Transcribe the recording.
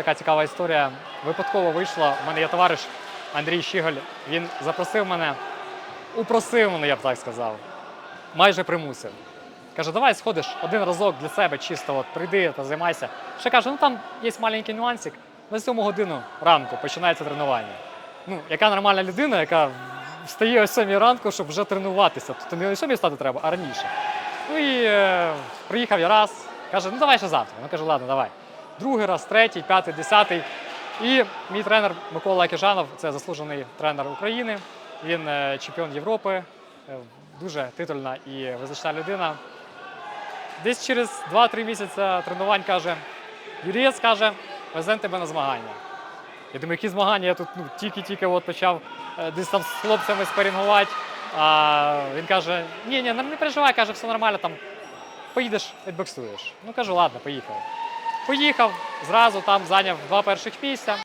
така цікава історія. Випадково вийшла. У мене є товариш Андрій Щіголь. Він запросив мене, упросив мене, я б так сказав. Майже примусив. Каже, давай сходиш один разок для себе, чисто от прийди та займайся. Ще каже, ну там є маленький нюансик. На 7 годину ранку починається тренування. Ну, яка нормальна людина, яка встає о 7 ранку, щоб вже тренуватися. Тобто не о 7 стати треба, а раніше. Ну і е, приїхав я раз, каже, ну давай ще завтра. Ну кажу, ладно, давай. Другий раз, третій, п'ятий, десятий. І мій тренер Микола Кижанов, це заслужений тренер України. Він е, чемпіон Європи, е, дуже титульна і визначна людина. Десь через 2-3 місяці тренувань каже: Юрієць каже, веземо тебе на змагання. Я думаю, які змагання? Я тут ну, тільки-тільки от почав е, десь там з хлопцями спарінгувати. А він каже: ні, ні, не переживай, каже, все нормально, там поїдеш, відбоксуєш. Ну кажу, ладно, поїхав. Поїхав, зразу там зайняв два перших місця.